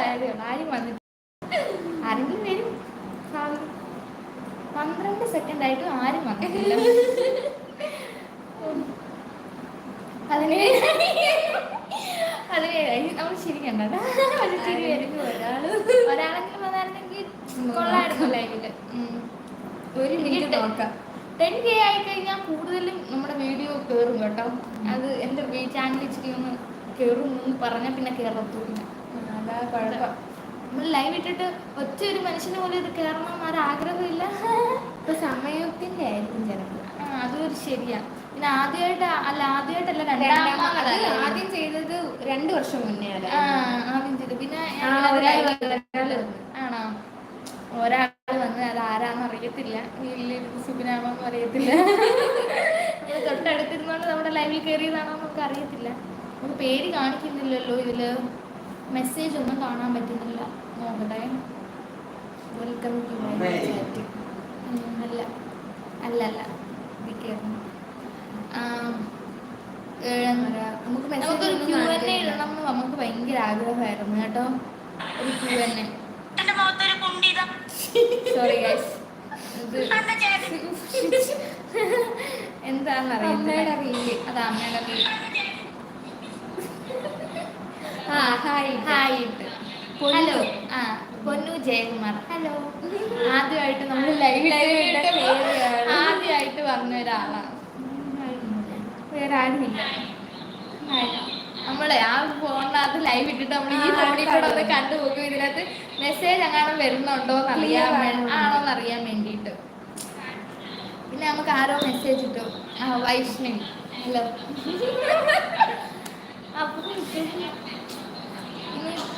ഉള്ളൂ ആരും വന്നിട്ട് ആരെങ്കിലും വരും. പന്ത്രണ്ട് സെക്കൻഡ് ആയിട്ടും ആരും വന്നിട്ടില്ല. പതിനേഴ് പതിനേഴായി നമ്മൾ വരും ഒരാൾ ഒരാളെങ്കിലും വന്നായിരുന്നെങ്കിൽ കൊള്ളായിരുന്നു ലൈവിൽ. ഒരു മിനിറ്റ് നോക്കാം. ടെൻ കെ ആയി കഴിഞ്ഞാൽ കൂടുതലും നമ്മുടെ വീഡിയോ കയറും കേട്ടോ. അത് എന്റെ ചാനൽ ഇച്ചിരി ഒന്ന് കയറും എന്ന് പറഞ്ഞാൽ പിന്നെ കയറത്തൂല്ല അതാ കുഴപ്പം? നമ്മൾ ലൈവ് ഇട്ടിട്ട് ഒറ്റ ഒരു മനുഷ്യന് പോലും ഇത് കയറണം എന്നൊരു ആഗ്രഹമില്ല. ഇപ്പൊ സമയത്തിന്റെ ആയിരിക്കും ചിലപ്പോൾ ആ അതൊരു ശരിയാ. പിന്നെ ആദ്യമായിട്ട് അല്ല ആദ്യമായിട്ടല്ല രണ്ടാമത് ആദ്യം ചെയ്തത് രണ്ടു വർഷം മുന്നേ ആദ്യം ചെയ്തു. പിന്നെ. ആണോ? ഒരാൾ വന്ന് അത് ആരാന്ന് അറിയത്തില്ല. സുബിനാമെന്ന് അറിയത്തില്ല. തൊട്ടടുത്തിരുന്നോണ്ട് നമ്മുടെ ലൈവിൽ കയറിയതാണോ നമുക്ക് അറിയത്തില്ല. നമുക്ക് പേര് കാണിക്കുന്നില്ലല്ലോ ഇതിൽ. മെസ്സേജ് ഒന്നും കാണാൻ പറ്റുന്നില്ല. നോക്കട്ടെ. Welcome to my. ചാറ്റ് അല്ല. അല്ല അല്ല. നമുക്ക് ക്യൂ എൻ. ഇടണം എന്ന് നമുക്ക് ഭയങ്കര ആഗ്രഹമായിരുന്നു കേട്ടോ. ഒരു ക്യൂ എൻ സോറി ഗൈസ് ഇത് അത് അമ്മയുടെ അറിയില്ല റീൽ അത് അമ്മയുടെ reel. ആ ഹായ്. ഹായ്. ഹലോ. ആ പൊന്നു ജയകുമാർ. ഹലോ. ആദ്യമായിട്ട് നമ്മൾ ലൈവ്. ആദ്യമായിട്ട് വന്ന ഒരാളാണ് വേറെ ആരുമില്ല നമ്മളെ ആ ഫോണിനകത്ത് ലൈവ് ഇട്ടിട്ട് നമ്മൾ ഈ ഫോണിൽ കൂടെ ഒന്ന് കണ്ടു. കണ്ടുപോകും. ഇതിനകത്ത് മെസ്സേജ് അങ്ങനെ വരുന്നുണ്ടോ എന്ന് അറിയാൻ ആണോ? ആണോന്ന് അറിയാൻ വേണ്ടിയിട്ട്. പിന്നെ നമുക്ക് ആരോ മെസ്സേജ് ഇട്ടു. ആ വൈഷ്ണവി. ഹലോ. അപ്പൊ നിങ്ങൾക്ക്.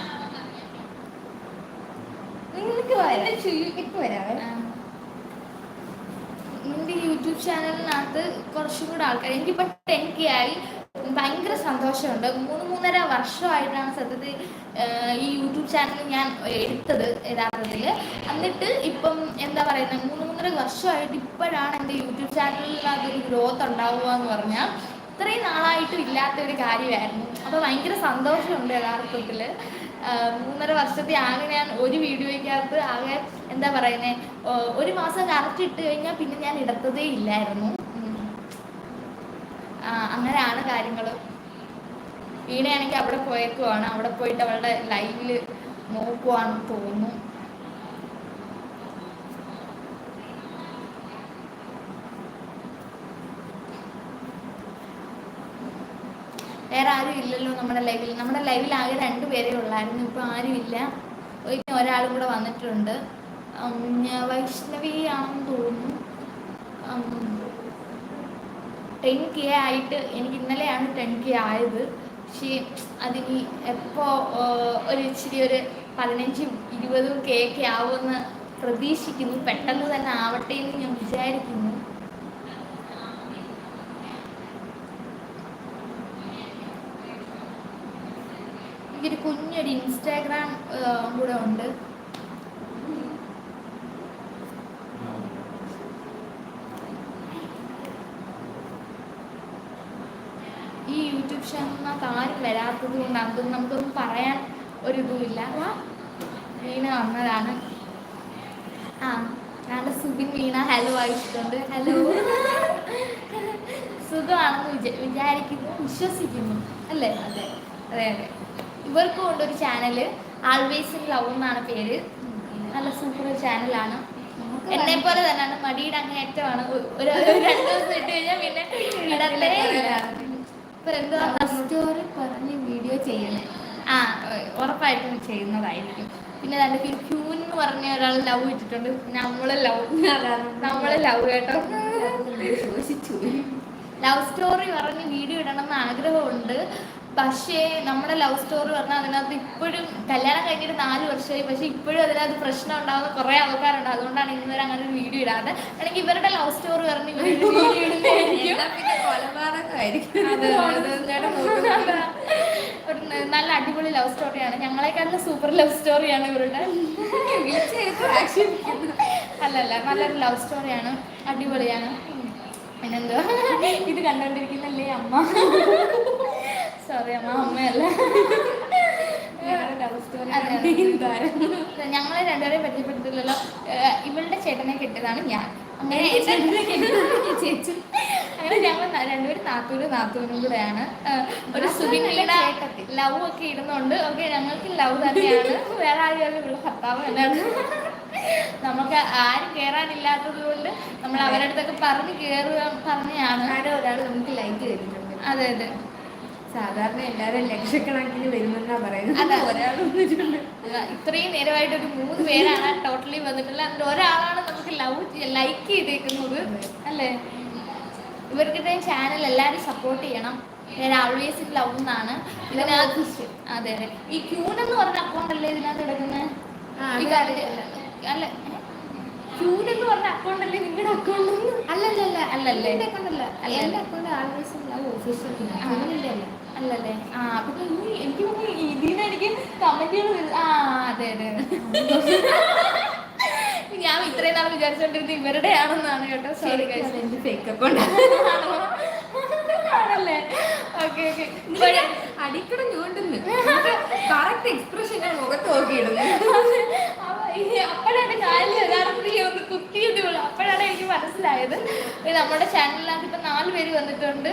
നിന്റെ യൂട്യൂബ് ചാനലിനകത്ത് കുറച്ചും കൂടെ ആൾക്കാർ എനിക്കിപ്പോൾ ടെൻ കെ ആയി. ഭയങ്കര സന്തോഷമുണ്ട്. മൂന്ന് മൂന്നര വർഷമായിട്ടാണ് സത്യത്തിൽ ഈ യൂട്യൂബ് ചാനൽ ഞാൻ എടുത്തത് യഥാർത്ഥത്തിൽ. എന്നിട്ട് ഇപ്പം എന്താ പറയുന്നത് മൂന്ന് മൂന്നര വർഷമായിട്ട് ഇപ്പോഴാണ് എന്റെ യൂട്യൂബ് ചാനലിനകത്ത് ഒരു ഗ്രോത്ത് ഉണ്ടാവുക എന്ന് പറഞ്ഞാൽ ഇത്രയും നാളായിട്ടും ഇല്ലാത്ത ഒരു കാര്യമായിരുന്നു. അപ്പോൾ ഭയങ്കര സന്തോഷമുണ്ട് യഥാർത്ഥത്തിൽ മൂന്നര വർഷത്തെ ആകെ ഞാൻ ഒരു വീഡിയോയ്ക്കകത്ത് ആകെ എന്താ പറയുന്നത് ഒരു മാസം കറക്റ്റ് ഇട്ട് കഴിഞ്ഞാൽ പിന്നെ ഞാൻ ഇടത്തതേ ഇല്ലായിരുന്നു. അങ്ങനെയാണ് കാര്യങ്ങൾ വീണയാണെങ്കിൽ അവിടെ പോയേക്കുവാണ്. അവിടെ പോയിട്ട് അവളുടെ ലൈവിൽ നോക്കുവാണെന്ന് തോന്നുന്നു വേറെ ആരും ഇല്ലല്ലോ നമ്മുടെ ലൈവിൽ നമ്മുടെ ലൈവിൽ ആകെ രണ്ട് പേരേ ഉള്ളായിരുന്നു. ഇപ്പൊ ആരും ഇല്ല ഇനി ഒരാളും കൂടെ വന്നിട്ടുണ്ട്. വൈഷ്ണവി ആണെന്ന് തോന്നുന്നു. ടെൻ കെ ആയിട്ട് എനിക്ക് ഇന്നലെയാണ് ടെൻ കെ ആയത്. പക്ഷേ അതിനി എപ്പോൾ ഒരു ഇച്ചിരി ഒരു പതിനഞ്ചും ഇരുപതും കെ ഒക്കെ ആവുമെന്ന് പ്രതീക്ഷിക്കുന്നു. പെട്ടെന്ന് തന്നെ ആവട്ടെ എന്ന് ഞാൻ വിചാരിക്കുന്നു. എനിക്കൊരു ഒരു ഇൻസ്റ്റാഗ്രാം കൂടെ ഉണ്ട്. ഈ യൂട്യൂബ് ചാനലിനകത്ത് ആരും വരാത്തത് കൊണ്ട് അതൊന്നും നമുക്കൊന്നും പറയാൻ ഒരിതുമില്ല വീണ വന്നതാണ്. ആ ഞാൻ സുബിൻ വീണ ഹലോ ആയിട്ടുണ്ട്. ഹലോ സുഖമാണെന്ന് വിചാ വിചാരിക്കുന്നു വിശ്വസിക്കുന്നു. അല്ലേ? അതെ അതെ അതെ. ഇവർക്കും കൊണ്ടൊരു ഒരു ചാനൽ ആൾവേസ് ഇൻ ലവ് എന്നാണ് പേര്. നല്ല സൂപ്പർ ചാനലാണ് എന്നെ പോലെ തന്നെയാണ് മടിയുടെ അങ്ങേറ്റമാണ് ഒരു ദിവസം ഇട്ട് കഴിഞ്ഞാൽ പിന്നെ പറഞ്ഞ് വീഡിയോ ചെയ്യണേ ആ ഉറപ്പായിട്ടും ചെയ്യുന്നതായിരിക്കും. പിന്നെ രണ്ട് ക്യൂൻ എന്ന് പറഞ്ഞ ഒരാൾ ലവ് ഇട്ടിട്ടുണ്ട്. നമ്മളെ ലവ് നമ്മളെ ലവ് കേട്ടോ. ലവ് സ്റ്റോറി പറഞ്ഞ് വീഡിയോ ഇടണം എന്ന് ആഗ്രഹമുണ്ട്. പക്ഷേ നമ്മുടെ ലവ് സ്റ്റോറി പറഞ്ഞാൽ അതിനകത്ത് ഇപ്പോഴും കല്യാണം കഴിഞ്ഞിട്ട് നാല് വർഷമായി. പക്ഷെ ഇപ്പോഴും അതിനകത്ത് പ്രശ്നം ഉണ്ടാകുന്ന കുറേ ആൾക്കാരുണ്ട്. അതുകൊണ്ടാണ് ഇന്നുവരെ അങ്ങനെ ഒരു വീഡിയോ ഇടാതെ. അല്ലെങ്കിൽ ഇവരുടെ ലവ് സ്റ്റോറി പറഞ്ഞ് നല്ല അടിപൊളി ലവ് സ്റ്റോറിയാണ് ഞങ്ങളെക്കാളും സൂപ്പർ ലവ് സ്റ്റോറിയാണ് ഇവരുടെ. അല്ലല്ല നല്ലൊരു ലവ് സ്റ്റോറിയാണ് അടിപൊളിയാണ്. പിന്നെന്തുവാ? ഇത് കണ്ടോണ്ടിരിക്കുന്നല്ലേ അമ്മ? സോറി ആ അമ്മയല്ല? ഞങ്ങളെ രണ്ടുപേരെയും പരിചയപ്പെടുത്തില്ലല്ലോ. ഇവളുടെ ചേട്ടനെ കെട്ടിയതാണ് ഞാൻ. അങ്ങനെ ചേച്ചി അങ്ങനെ ഞങ്ങൾ രണ്ടുപേരും നാത്തൂരും നാത്തൂനും കൂടെയാണ്. ഒരു സുബിനിയുടെ ലവ് ഒക്കെ ഇടുന്നുണ്ട്. ഓക്കെ ഞങ്ങൾക്ക് ലവ് തന്നെയാണ്. വേറെ ആരും ഇവിടെ ഭർത്താവ് തന്നെയാണ് നമുക്ക് ആരും കയറാനില്ലാത്തത് കൊണ്ട് നമ്മൾ അവരുടെ അടുത്തൊക്കെ പറഞ്ഞ് കയറുക പറഞ്ഞാണ്. ആരോ ഒരാൾ നമുക്ക് ലൈക്ക് ചെയ്തിട്ടുണ്ട്. അതെ അതെ. സാധാരണ എല്ലാരും ലക്ഷക്കണക്കിന് വരുമെന്നാ പറയുന്നത്. ഒരാൾ ഇത്രയും നേരമായിട്ട് ഒരു മൂന്ന് പേരാണ് ടോട്ടലി വന്നിട്ടുള്ളത് അതിൽ ഒരാളാണ് നമുക്ക് ലവ് ലൈക്ക് ചെയ്തേക്കുന്നത്. അല്ലേ? ഇവർക്കിട്ട് ചാനൽ എല്ലാരും സപ്പോർട്ട് ചെയ്യണം. ആൾവേസ് ലവ് എന്നാണ്. ഇതിനകത്ത് അതെ അതെ. ഈ ക്യൂൻ എന്ന് പറഞ്ഞ അക്കൗണ്ട് അല്ലേ ഇതിനകത്ത് എടുക്കുന്നത് അല്ല. ക്യൂൻ എന്ന് പറഞ്ഞ അക്കൗണ്ട് അല്ലേ നിങ്ങളുടെ അക്കൗണ്ട് അല്ലല്ലേ? എന്റെ അക്കൗണ്ട് അല്ല. എന്റെ അക്കൗണ്ട് ആൾവേസ് ലവ് ഒഫീഷ്യൽ ആ. അങ്ങനെയല്ലേ അല്ലല്ലേ? ആ പിന്നെ ഈ എനിക്ക് തോന്നുന്നു ഇതിന് എനിക്ക് കമന്റുകൾ ആ അതെ അതെ ഞാൻ ഇത്രയും നാൾ വിചാരിച്ചോണ്ടിരുന്നത് ഇവരുടെ ആണെന്നാണ് കേട്ടോ. സോറി ഫേക്ക് അക്കൗണ്ട് ആണല്ലേ? ഓക്കെ ഓക്കെ അടിക്കട കറക്റ്റ് എക്സ്പ്രഷൻ മുഖത്ത് നോക്കിയിടുന്നു. അപ്പോഴാണ് കാലിൽ യഥാർത്ഥത്തിൽ ഒന്ന് കുത്തിയതേ ഉള്ളൂ അപ്പോഴാണ് എനിക്ക് മനസ്സിലായത്. ഇത് നമ്മുടെ ചാനലിനകത്ത് ഇപ്പം നാല് പേര് വന്നിട്ടുണ്ട്.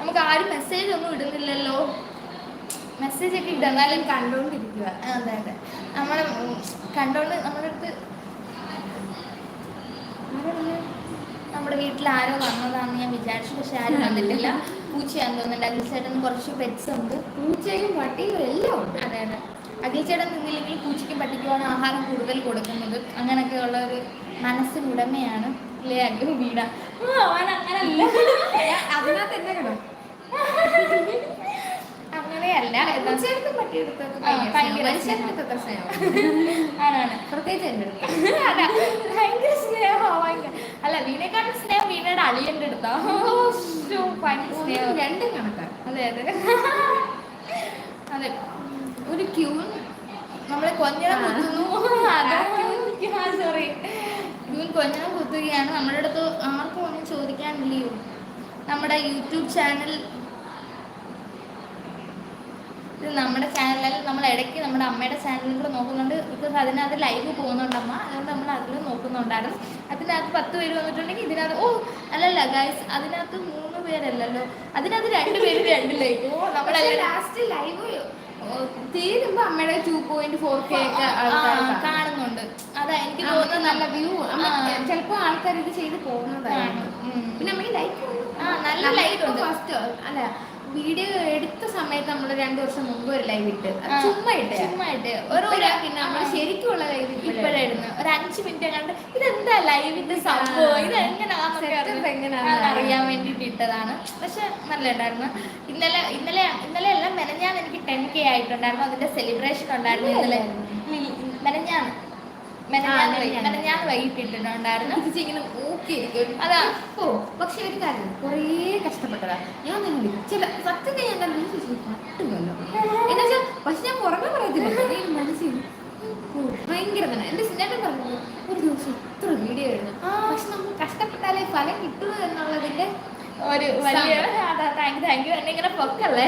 നമുക്ക് ആരും മെസ്സേജ് ഒന്നും ഇടുന്നില്ലല്ലോ. മെസ്സേജ് ഒക്കെ ഇടന്നാലും കണ്ടോണ്ടിരിക്കുക. അതെ അതെ. നമ്മളെ ഉം, കണ്ടോണ്ട് നമ്മുടെ അടുത്ത് നമ്മുടെ വീട്ടിൽ ആരോ വന്നതാണെന്ന് ഞാൻ വിചാരിച്ചു പക്ഷെ ആരും വന്നിട്ടില്ല. പൂച്ചയാന്ന് തോന്നുന്നുണ്ട്. അതിൽ ചേട്ടൻ കുറച്ച് പെറ്റ്സ് ഉണ്ട്. പൂച്ചയും പട്ടിയും എല്ലാം ഉണ്ട്. അതെ അതെ. അഖിൽ ചേട്ടൻ നിന്നില്ലെങ്കിൽ പൂച്ചയ്ക്കും പട്ടിക്കുമാണ് ആഹാരം കൂടുതൽ കൊടുക്കുന്നത്. അങ്ങനെയൊക്കെ ഉള്ള ഒരു മനസ്സിനുടമയാണ് അല്ലേ അഖിൽ വീട അവൻ അങ്ങനല്ല. അതിനകത്ത് എന്നെ അങ്ങനെയല്ല. ആണാണ്. പ്രത്യേകിച്ച് എന്റെ അടുത്ത്. അതാ, ഭയങ്കര ഭയങ്കര. അല്ല വീണേക്കാളും സ്നേഹം വീണയുടെ അളിയന്റെ അടുത്താ. ഭയങ്കര സ്നേഹം. രണ്ടും കണക്കാണ് അതെ അതെ. അതെ. ഒരു ക്യൂൻ നമ്മളെ കൊഞ്ഞണം ആ. കുത്തുന്നു. സോറി ക്യൂൻ കൊഞ്ഞണം കുത്തുകയാണ്. നമ്മുടെ അടുത്ത് ആർക്കും ഒന്നും ചോദിക്കാനില്ലയോ നമ്മുടെ യൂട്യൂബ് ചാനൽ ഇത് നമ്മുടെ ചാനലിൽ നമ്മൾ ഇടയ്ക്ക് നമ്മുടെ അമ്മയുടെ ചാനലിൽ കൂടെ നോക്കുന്നുണ്ട്. ബിക്കോസ് അതിനകത്ത് ലൈവ് പോകുന്നുണ്ട് അമ്മ. അതുകൊണ്ട് നമ്മൾ അതിൽ നോക്കുന്നുണ്ടായിരുന്നു. അതിനകത്ത് പത്ത് പേര് വന്നിട്ടുണ്ടെങ്കിൽ ഇതിനകത്ത് ഓ അല്ലല്ല ഗൈസ് അതിനകത്ത് മൂന്ന് പേരല്ലല്ലോ. അതിനകത്ത് രണ്ട് പേര് രണ്ട് ലൈവ് ഓ പക്ഷേ ലാസ്റ്റ് ലൈവ് തീരുമ്പോ അമ്മയുടെ ടു പോയിന്റ് ഫോർ കെ ഒക്കെ. കാണുന്നുണ്ട് അതാ എനിക്ക് തോന്നുന്നത് നല്ല വ്യൂ. ചിലപ്പോ ആൾക്കാർ ഇത് ചെയ്ത് പോകുന്നതാണ് പിന്നെ നമുക്ക് ലൈക്ക് ഉണ്ട് നല്ല ലൈറ്റ് ഉണ്ട്. ഫസ്റ്റ് അല്ല വീഡിയോ എടുത്ത സമയത്ത് നമ്മൾ രണ്ടു വർഷം മുമ്പ് ഒരു ലൈവ് ഇട്ട്. ചുമ്മാ ഇട്ടേ ചുമ്മാ ഇട്ട്. ഒരു നമ്മൾ. ശരിക്കുള്ള ലൈവ് ഇപ്പോഴായിരുന്നു. ഒരു അഞ്ച് മിനിറ്റ് കണ്ട് ഇതെന്താ ലൈവിന്റെ സംഭവം? ഇത് എങ്ങനെ Setup അറിയാൻ- വേണ്ടിട്ട് ഇട്ടതാണ്. പക്ഷെ നല്ല ഉണ്ടായിരുന്നു. ഇന്നലെ ഇന്നലെ ഇന്നലെ എല്ലാം മെനഞ്ഞാൻ എനിക്ക് ടെൻ കെ ആയിട്ടുണ്ടായിരുന്നു. അതിന്റെ സെലിബ്രേഷൻ ഉണ്ടായിരുന്നു. ഇന്നലെ മെനഞ്ഞാൻ മെനഞ്ഞാന്ന് വൈകിട്ടിട്ടുണ്ടായിരുന്നു. ഇങ്ങനെ നോക്കിയിരിക്കും അതാ. ഓ പക്ഷെ ഒരു കാര്യം കുറേ കഷ്ടപ്പെട്ടതാ. ഞാൻ ചില സത്യം ഞാൻ പട്ടുമല്ലോ എന്നുവെച്ചാൽ പക്ഷെ ഞാൻ പുറമെ പറയത്തില്ല. ഞാൻ മനസ്സിൽ ഭയങ്കര എന്റെ സ്നേഹം പറഞ്ഞു ഒരു ദിവസം ഇത്ര വീഡിയോ ആയിരുന്നു പക്ഷെ നമ്മൾ കഷ്ടപ്പെട്ടാലേ ഫലം കിട്ടൂ എന്നുള്ളതിന്റെ ഒരു വലിയ താങ്ക് താങ്ക് യു എന്നെ ഇങ്ങനെ പൊക്കല്ലേ?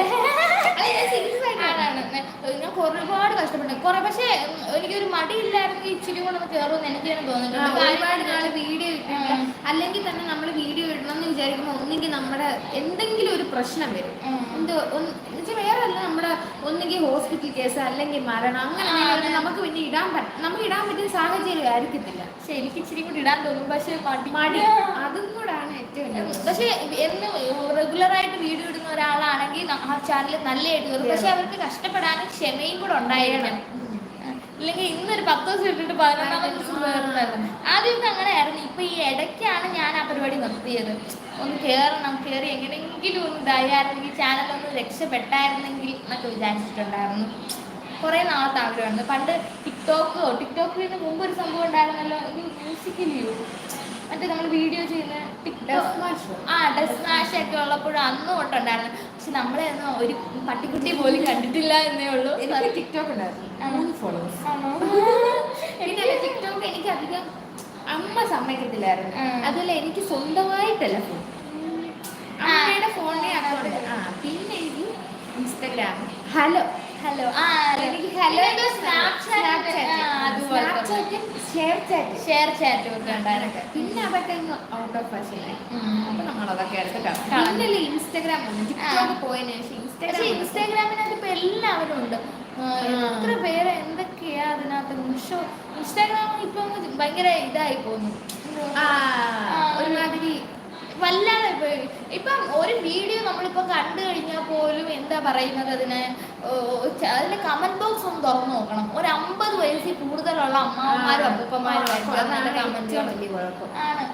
ഞാൻ ഒരുപാട് കഷ്ടപ്പെട്ടു. കുറെ പക്ഷേ എനിക്കൊരു മടിയില്ലായിരുന്നു ഇച്ചിരി കൂടെ ഒന്ന് കയറുമെന്ന് എനിക്ക് തന്നെ തോന്നിട്ടുണ്ട് ഒരുപാട് നാളെ വീഡിയോ ഇട്ടിട്ടുണ്ട് അല്ലെങ്കിൽ തന്നെ നമ്മൾ വീഡിയോ ഇടണമെന്ന് എന്ന് വിചാരിക്കുമ്പോൾ ഒന്നെങ്കിൽ നമ്മുടെ എന്തെങ്കിലും ഒരു പ്രശ്നം വരും. എന്തോ വേറെ അല്ല നമ്മുടെ ഒന്നെങ്കിൽ ഹോസ്പിറ്റൽ കേസ് അല്ലെങ്കിൽ മരണം അങ്ങനെ നമുക്ക് പിന്നെ ഇടാൻ പറ്റും നമുക്ക് ഇടാൻ പറ്റുന്ന സാഹചര്യം ആയിരിക്കത്തില്ല. പക്ഷെ എനിക്ക് ഇച്ചിരി കൂടി ഇടാൻ തോന്നും. പക്ഷെ മടി മടി. അതും കൂടാണ് ഏറ്റവും വലിയ പക്ഷെ എന്ന് റെഗുലർ ആയിട്ട് വീഡിയോ ഇടുന്ന ഒരാളാണെങ്കിൽ ആ ചാനൽ നല്ലതായിട്ട് വരും. പക്ഷെ അവർക്ക് കഷ്ടപ്പെടാനും ക്ഷമയും കൂടെ ഉണ്ടായിരിക്കണം. ഇല്ലെങ്കിൽ ഇന്നൊരു പത്ത് ദിവസം ഇട്ടിട്ട് പതിനൊന്നാമത്തെ ദിവസം കയറുന്നതായിരുന്നു ആദ്യമൊക്കെ അങ്ങനെ ആയിരുന്നു. ഇപ്പൊ ഈ ഇടയ്ക്കാണ് ഞാൻ ആ പരിപാടി നിർത്തിയത്. ഒന്ന് കേറണം കേറി എങ്ങനെയെങ്കിലും ഒന്ന് ഇതായിരുന്നെങ്കിൽ ചാനൽ ഒന്ന് രക്ഷപ്പെട്ടായിരുന്നെങ്കിൽ എന്നൊക്കെ വിചാരിച്ചിട്ടുണ്ടായിരുന്നു. കുറേ നാളത്തെ ആഗ്രഹമുണ്ട് പണ്ട് ടിക്ടോക്കോ ടിക്ടോക്കിന് മുമ്പ് ഒരു സംഭവം ഉണ്ടായിരുന്നല്ലോ. മ്യൂസിക്കലിയോ മറ്റേ നമ്മൾ വീഡിയോ ചെയ്യുന്ന. ആ ഡസ് മാഷ് ഒക്കെ ഉള്ളപ്പോഴും അന്നും തൊട്ടുണ്ടായിരുന്നു പക്ഷെ നമ്മളെ ഒന്നും ഒരു പട്ടിക്കുട്ടി പോലും കണ്ടിട്ടില്ല എന്നേ ഉള്ളൂ. എനിക്ക് ടിക്ടോക്ക് ഉണ്ടായിരുന്നു. ടിക്ടോക്ക് എനിക്ക് അധികം അമ്മ സമ്മതിക്കത്തില്ലായിരുന്നു. അതുപോലെ എനിക്ക് സ്വന്തമായിട്ടല്ല ഫോൺ. അമ്മയുടെ ഫോണിനെ പിന്നെ എനിക്ക് ഇൻസ്റ്റഗ്രാം ഹലോ ഹലോ ആ എനിക്ക് hello Snapchat share chat share chat ഒക്കെ ഉണ്ടായിരുന്നു. പിന്നെ അതൊക്കെ ഔട്ട് ഓഫ് ഫാഷൻ ആയി. അപ്പൊ നമ്മൾ അതൊക്കെ എടുത്തിട്ട് കളഞ്ഞു. ഇൻസ്റ്റാഗ്രാം പോയതിനു ശേഷം ഇൻസ്റ്റാഗ്രാം ഇൻസ്റ്റാഗ്രാമിനകത്ത് ഇപ്പൊ എല്ലാവരും ഉണ്ട്. എത്ര പേര് എന്തൊക്കെയാ അതിനകത്ത് ഇൻസ്റ്റാഗ്രാം ഇപ്പൊ അങ്ങ് ഭയങ്കര ഇതായി പോകുന്നു. ഒരുമാതിരി വല്ലാതെ ഇപ്പൊ ഇപ്പം ഒരു വീഡിയോ നമ്മളിപ്പോ കണ്ടു കഴിഞ്ഞാൽ പോലും എന്താ പറയുന്നത് അതിന്? അതിന്റെ കമന്റ് ബോക്സ് ഒന്ന് തുറന്നു നോക്കണം. ഒരു അമ്പത് വയസ്സിൽ കൂടുതലുള്ള അമ്മാവന്മാരും അപ്പൂപ്പന്മാരും ആണ്.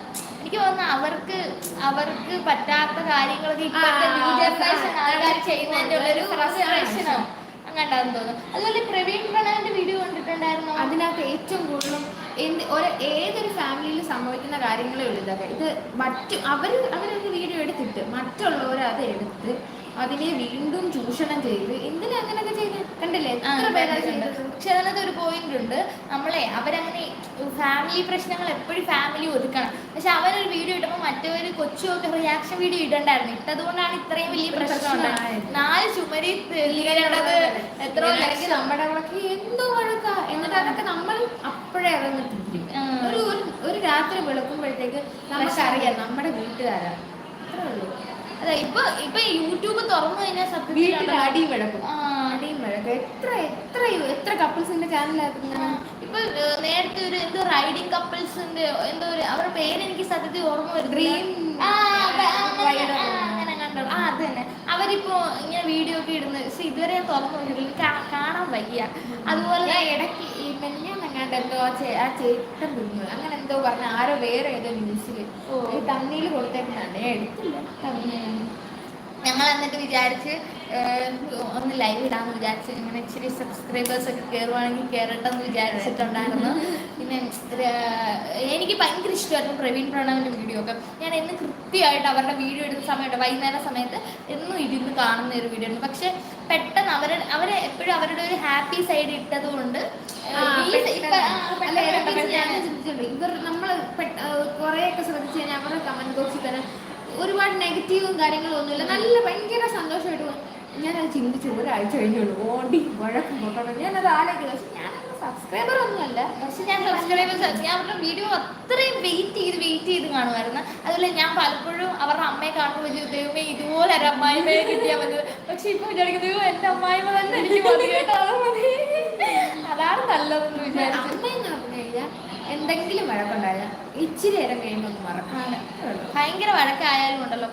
എനിക്ക് തോന്നുന്നു അവർക്ക് അവർക്ക് പറ്റാത്ത കാര്യങ്ങളൊക്കെ ഇപ്പോഴത്തെ ആൾക്കാർ ചെയ്യുന്നതിന്റെ ഉള്ളൊരു അങ്ങനെയാണെന്ന് തോന്നുന്നു അതുപോലെ പ്രവീൺ പ്രണവിന്റെ വീഡിയോ കണ്ടിട്ടുണ്ടായിരുന്നു? അതിനകത്ത് ഏറ്റവും കൂടുതലും എന്ത് ഒരു ഏതൊരു ഫാമിലിയിൽ സംഭവിക്കുന്ന കാര്യങ്ങളേ ഉള്ളൂ ഇതൊക്കെ. ഇത് മറ്റു അവർ അവരൊരു വീഡിയോ എടുത്തിട്ട് മറ്റുള്ളവർ അത് എടുത്ത് അതിനെ വീണ്ടും ചൂഷണം ചെയ്ത് എന്തിനാ അങ്ങനെയൊക്കെ ചെയ്ത്? കണ്ടില്ലേ? എത്ര പേരാ. ചെയ്തത് പക്ഷെ അതിനകത്ത് ഒരു പോയിന്റ് ഉണ്ട്. നമ്മളെ അവരങ്ങനെ ഫാമിലി പ്രശ്നങ്ങൾ എപ്പോഴും ഫാമിലി ഒതുക്കണം. പക്ഷെ അവരൊരു വീഡിയോ ഇടുമ്പോൾ മറ്റവര് കൊച്ചുമൊക്കെ റിയാക്ഷൻ വീഡിയോ ഇടണ്ടായിരുന്നു. ഇട്ടത് കൊണ്ടാണ് ഇത്രയും വലിയ പ്രശ്നം ഉണ്ടായത്. നാല് ചുമരി തെളിയിടേണ്ടത് എത്ര നമ്മുടെ എന്തോ വഴക്കാ. എന്നിട്ട് അതൊക്കെ നമ്മൾ അപ്പോഴേ ഇറങ്ങിട്ടിരിക്കും ഒരു ഒരു- രാത്രി വെളുക്കുമ്പോഴത്തേക്ക് നമുക്കറിയാം നമ്മുടെ വീട്ടുകാരാണ്. അത്രേ ഉള്ളൂ. ഇപ്പൊ ഇപ്പൊ യൂട്യൂബ് തുറന്നു കഴിഞ്ഞാൽ വീട്ടിൽ അടിയും വഴക്കും അടിയും വഴക്കും എത്ര എത്ര എത്ര കപ്പിൾസിന്റെ ചാനലായിരുന്നു ഇപ്പൊ നേരത്തെ ഒരു എന്തോ റൈഡിങ് കപ്പിൾസിന്റെ എന്തോ ഒരു അവരുടെ പേര് എനിക്ക് സത്യത്തിൽ ഓർമ്മ വരും Dream കണ്ടോ ആ അത് തന്നെ. അവരിപ്പോ ഇങ്ങനെ വീഡിയോ ഒക്കെ ഇടുന്നു പക്ഷെ ഇതുവരെ തുറന്നു നോക്കിയിട്ടില്ല കാണാൻ വയ്യ. അതുപോലെ ഇടയ്ക്ക് ഈ മെഞ്ഞാന്നെങ്ങാണ്ട് എന്തോ ആ ചേട്ടൻ തിന്നു. അങ്ങനെ എന്തോ പറഞ്ഞ ആരോ വേറെ ഏതോ ന്യൂസിൽ തണ്ണീൽ കൊടുത്തേക്കുന്നുണ്ട് ഞാൻ എടുത്തില്ല. ഞങ്ങൾ എന്നിട്ട് വിചാരിച്ച് ഒന്ന് ലൈവ് ഇടാന്ന് വിചാരിച്ച് ഇങ്ങനെ ഇച്ചിരി സബ്സ്ക്രൈബേഴ്സ് ഒക്കെ കയറുവാണെങ്കിൽ കയറട്ടെ എന്ന് വിചാരിച്ചിട്ടുണ്ടായിരുന്നു. പിന്നെ എനിക്ക് ഭയങ്കര ഇഷ്ടമായിരുന്നു പ്രവീൺ പ്രണവിന്റെ വീഡിയോ ഒക്കെ. ഞാൻ എന്ന് കൃത്യമായിട്ട് അവരുടെ വീഡിയോ എടുത്ത സമയത്ത് വൈകുന്നേര സമയത്ത് എന്നും ഇരുന്ന് കാണുന്ന ഒരു വീഡിയോ ഉണ്ട് പക്ഷെ പെട്ടെന്ന് അവരെ അവരെ എപ്പോഴും അവരുടെ ഒരു ഹാപ്പി സൈഡ് ഇട്ടത് കൊണ്ട് ഇവർ നമ്മൾ കുറേയൊക്കെ ശ്രദ്ധിച്ചു കഴിഞ്ഞാൽ അവരുടെ കമന്റ് ബോക്സിൽ തന്നെ ഒരുപാട് നെഗറ്റീവും കാര്യങ്ങളും ഒന്നുമില്ല. നല്ല ഭയങ്കര സന്തോഷമായിട്ട്. ഞാനത് ചിന്തിച്ചു ഒരാഴ്ച കഴിഞ്ഞുള്ളൂ ഓടി വഴക്കും പൊട്ടണം. ഞാനത് ആലോചിക്കുന്നത് പക്ഷെ ഞാൻ സബ്സ്ക്രൈബർ ഒന്നുമല്ല. പക്ഷെ ഞാൻ സബ്സ്ക്രൈബേഴ്സ് ഞാൻ അവരുടെ വീഡിയോ അത്രയും വെയിറ്റ് ചെയ്ത് വെയിറ്റ് ചെയ്ത് കാണുമായിരുന്നു. അതുപോലെ ഞാൻ പലപ്പോഴും അവരുടെ അമ്മയെ കാണുമ്പോൾ വലിയ ദൈവമേ ഇതുപോലെ ഒരു അമ്മായിമയെ കിട്ടിയാൽ മതി. പക്ഷെ ഇപ്പൊ വിചാരിക്കുന്നത് "ദൈവം, എന്റെ അമ്മായിമ തന്നെ എനിക്ക് അതാണ് നല്ലതെന്ന് വിചാരിച്ചു. പറഞ്ഞു കഴിഞ്ഞാൽ എന്തെങ്കിലും വഴക്കുണ്ടായാൽ ഇച്ചിരി നേരം കഴിയുമ്പോൾ ഒന്ന് മറക്കും ഭയങ്കര വഴക്കായാലും ഉണ്ടല്ലോ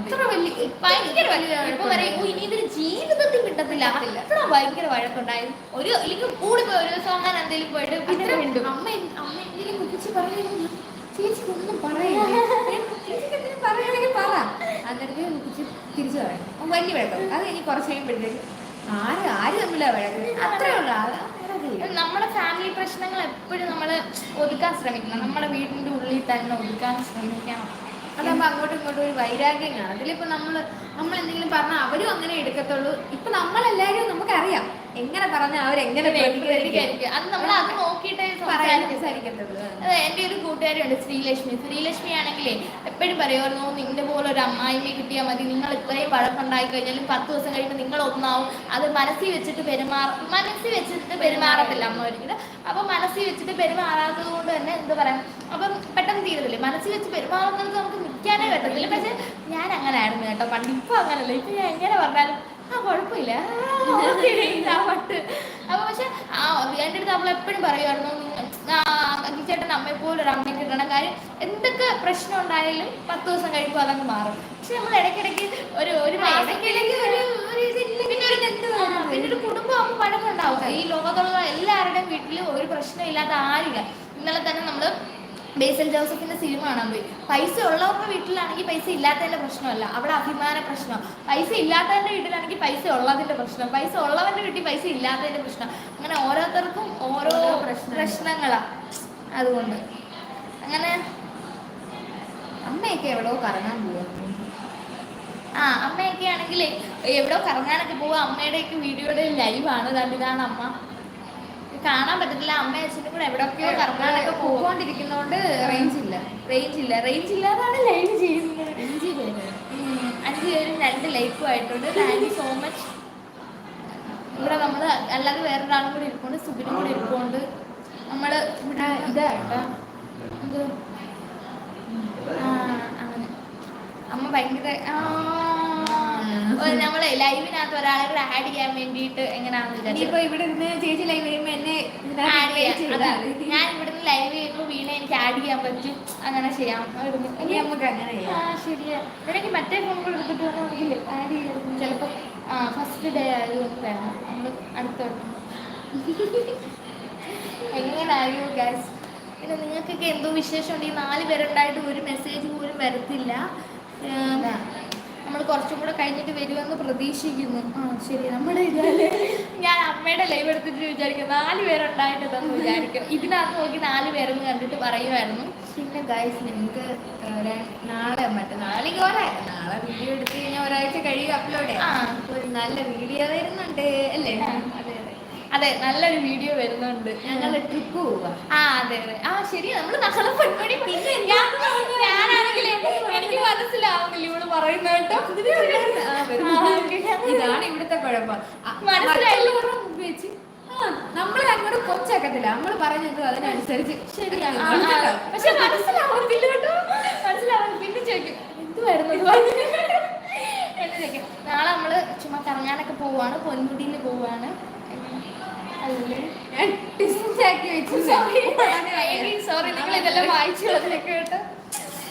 എത്ര വലിയ ഭയങ്കര വലിയ ഇപ്പൊ പറയും "ഓ, ഇനി ഇതൊരു ജീവിതത്തിൽ കിട്ടത്തില്ല. അത്ര ഭയങ്കര വഴക്കുണ്ടായി. ഒരു എനിക്ക് കൂടി പോയി ഒരു ദിവസം അങ്ങനെ എന്തെങ്കിലും പോയിട്ട് പിന്നെ അമ്മ അമ്മ എന്തെങ്കിലും കുറിച്ച് പറയുന്നു ചേച്ചി ഒന്നും പറയാ ചേച്ചിക്ക് പറയുകയാണെങ്കിൽ പറ. എന്നിട്ട് കുറിച്ച് തിരിച്ചു പറയും. വലിയ വഴക്കം. അത് ഇനി കുറച്ച് കഴിയുമ്പോഴത്തേക്ക് ആര് ആര് തമ്മിലാ വഴക്ക്. അത്രേ ഉള്ളൂ. അത് ഇതില്ല. പ്രശ്നങ്ങൾ എപ്പോഴും നമ്മൾ ഒതുക്കാൻ ശ്രമിക്കണം. നമ്മുടെ വീടിന്റെ ഉള്ളിൽ തന്നെ ഒതുക്കാൻ ശ്രമിക്കണം. അതാകുമ്പോ അങ്ങോട്ടും ഇങ്ങോട്ടും ഒരു വൈരാഗ്യം കാണും അതിലിപ്പോ നമ്മൾ നമ്മൾ എന്തെങ്കിലും പറഞ്ഞാൽ അവരും അങ്ങനെ എടുക്കത്തുള്ളൂ. ഇപ്പൊ നമ്മളെല്ലാവരും നമുക്കറിയാം. എങ്ങനെ പറഞ്ഞാൽ അവരെങ്ങനെ അത് നമ്മൾ അത് നോക്കിയിട്ടേ അതെ എന്റെ ഒരു കൂട്ടുകാരിയുണ്ട് ശ്രീലക്ഷ്മി. ശ്രീലക്ഷ്മി ആണെങ്കിലേ എപ്പോഴും പറയുമായിരുന്നു നിന്റെ പോലെ ഒരു അമ്മായിമ്മ കിട്ടിയാൽ മതി. നിങ്ങൾ ഇത്രയും വഴക്കുണ്ടായി കഴിഞ്ഞാൽ പത്ത് ദിവസം കഴിയുമ്പോൾ നിങ്ങൾ ഒന്നാവും. അത് മനസ്സിൽ വെച്ചിട്ട് പെരുമാറ മനസ്സിൽ വെച്ചിട്ട് പെരുമാറത്തില്ല അമ്മ ഒരിക്കലും. അപ്പം മനസ്സിൽ വെച്ചിട്ട് പെരുമാറാത്തത് കൊണ്ട് തന്നെ എന്താ പറയാ അപ്പം പെട്ടെന്ന് തീരത്തില്ലേ. മനസ്സിൽ വെച്ച് പെരുമാറുന്നത് നമുക്ക് നിൽക്കാനേ പറ്റത്തില്ല. പക്ഷെ ഞാൻ അങ്ങനെ ആയിരുന്നു കേട്ടോ. പണ്ട് ഇപ്പം അങ്ങനല്ല. ഇപ്പം ഞാൻ എങ്ങനെ പറഞ്ഞാലും ആ കുഴപ്പമില്ല. ഇതാ പട്ട് അപ്പൊ പക്ഷെ ആ എന്റെ അടുത്ത് നമ്മൾ എപ്പോഴും പറയുമായിരുന്നു ചേട്ടൻ അമ്മയെ പോലെ ഒരു അമ്മയെ കിട്ടണം. കാര്യം എന്തൊക്കെ പ്രശ്നം ഉണ്ടായാലും പത്ത് ദിവസം കഴിയുമ്പോൾ അതങ്ങ് മാറും. പക്ഷെ നമ്മൾ ഇടയ്ക്കിടയ്ക്ക് ഒരു ഒരു പിന്നെ ഒരു കുടുംബം ആകുമ്പോൾ വഴക്കുണ്ടാവും ഈ ലോകത്തുള്ള എല്ലാവരുടെയും വീട്ടിൽ ഒരു പ്രശ്നം ഇല്ലാത്ത ആരില്ല ഇന്നലെ തന്നെ നമ്മൾ ബേസൽ ജോസഫിന്റെ സിനിമ കാണാൻ പോയി. പൈസ ഉള്ളവരുടെ വീട്ടിലാണെങ്കിൽ പൈസ ഇല്ലാത്തതിന്റെ പ്രശ്നമല്ല. അവിടെ അഭിമാന പ്രശ്നം. പൈസ ഇല്ലാത്തവന്റെ വീട്ടിലാണെങ്കിൽ പൈസ ഉള്ളതിന്റെ പ്രശ്നം. പൈസ ഉള്ളവന്റെ വീട്ടിൽ പൈസ ഇല്ലാത്തതിന്റെ പ്രശ്നം. അങ്ങനെ ഓരോരുത്തർക്കും ഓരോ പ്രശ്നങ്ങളാ. അതുകൊണ്ട്. അങ്ങനെ അമ്മയൊക്കെ എവിടെയോ കറങ്ങാൻ പോവാ. ആ അമ്മയൊക്കെ ആണെങ്കിൽ എവിടെയോ കറങ്ങാനൊക്കെ പോവുക അമ്മയുടെയൊക്കെ വീഡിയോയുടെ ലൈവാണ് ദാണ്ട് ഇതാണ് അമ്മ. കാണാൻ പറ്റത്തില്ല. അമ്മ അച്ഛനും കൂടെ എവിടെയൊക്കെയോ കറങ്ങാനൊക്കെ പോകും റേഞ്ച് ഇല്ല. റേഞ്ച് ഇല്ല. റേഞ്ച് ഇല്ലാതാണ് ലൈവ് ചെയ്യുന്നത്. അഞ്ച് പേര് ഉം, അഞ്ച് പേരും രണ്ട് ലൈഫും ആയിട്ടുണ്ട്. താങ്ക് യു സോ മച്ച് ഇവിടെ നമ്മൾ അല്ലാതെ വേറൊരാളും കൂടി ഇരിപ്പുണ്ട്. സുബിനും കൂടി ഇരിപ്പുണ്ട്. നമ്മൾ ഇവിടെ ഇതാ കേട്ടോ. എന്ത്? ആ, അങ്ങനെ. അമ്മ ഭയങ്കര ആ, നമ്മളെ ലൈവിനകത്ത് ഒരാളെ കൂടെ ആഡ് ചെയ്യാൻ വേണ്ടിയിട്ട് എങ്ങനെയാണെന്ന് വിചാരിച്ചു ഇവിടെ ഇരുന്ന് ചേച്ചി ലൈവ് എന്നെ ആഡ് ചെയ്യാം. ഞാൻ ഇവിടുന്ന് ലൈവ് ചെയ്യുമ്പോൾ വീണ എനിക്ക് ആഡ് ചെയ്യാൻ പറ്റും. അങ്ങനെ ചെയ്യാം. നമുക്ക് അങ്ങനെ ആ ശരിയാ. എനിക്ക് മറ്റേ ഫോൺ കൂടെ എടുത്തിട്ട് വേണമെങ്കിൽ ആഡ് ചെയ്യാം ചിലപ്പോൾ ആ ഫസ്റ്റ് ഡേ ആയതുകൊണ്ട് വേണം. നമ്മൾ അടുത്ത വട്ടം. ഗ്യാസ് പിന്നെ നിങ്ങൾക്കൊക്കെ എന്തോ വിശേഷമുണ്ട്? ഈ നാല് പേരുണ്ടായിട്ട് ഒരു മെസ്സേജ് പോലും വരത്തില്ല. നമ്മൾ കുറച്ചും കൂടെ കഴിഞ്ഞിട്ട് വരുമെന്ന് പ്രതീക്ഷിക്കുന്നു. ആ ശരി. നമ്മുടെ ഇതല്ലേ ഞാൻ അമ്മയുടെ ലൈവ് എടുത്തിട്ട് വിചാരിക്കും നാല് പേരുണ്ടായിട്ടെന്ന് വിചാരിക്കും. ഇതിനകത്ത് നോക്കി നാല് പേരെന്ന് കണ്ടിട്ട് പറയുമായിരുന്നു പിന്നെ ഗൈസ് നിങ്ങൾക്ക് നാളെ മറ്റന്നാളെ അല്ലെങ്കിൽ ഒരാഴ്ച നാളെ വീഡിയോ എടുത്ത് കഴിഞ്ഞാൽ ഒരാഴ്ച കഴിയും അപ്ലോഡ് ആ. ഒരു നല്ല വീഡിയോ വരുന്നുണ്ട് അല്ലേ? അതെ നല്ലൊരു വീഡിയോ വരുന്നുണ്ട്. ഞങ്ങൾ ട്രിപ്പ് പോവുക ആ അതെ അതെ. ആ ശരി നമ്മൾ നല്ല പൊന്മുടി പിന്നെ ഞാനാണെങ്കിൽ എനിക്ക് മനസ്സിലാവുന്നില്ല ഇവൾ പറയുന്ന കേട്ടോ. ഇതാണ് ഇവിടുത്തെ കുഴപ്പം. മനസ്സിലായില്ല. ആ, നമ്മളെ അങ്ങോട്ട് കൊച്ചാക്കത്തില്ല. നമ്മൾ പറഞ്ഞത് അതിനനുസരിച്ച് ശരിയാണ് പക്ഷെ മനസ്സിലാവത്തില്ല കേട്ടോ. മനസ്സിലാവും പിന്നെ ചോദിക്കും എന്തുവായിരുന്നു? ഇത് പറഞ്ഞത്?" എന്ന് ചോദിക്കും. നാളെ നമ്മൾ ചുമ്മാ കറങ്ങാനൊക്കെ പോവാണ് പൊൻകുടിയിൽ പോവാണ്. സോറി നിങ്ങൾ ഇതെല്ലാം വായിച്ചു കളഞ്ഞൊക്കെ കേട്ടോ.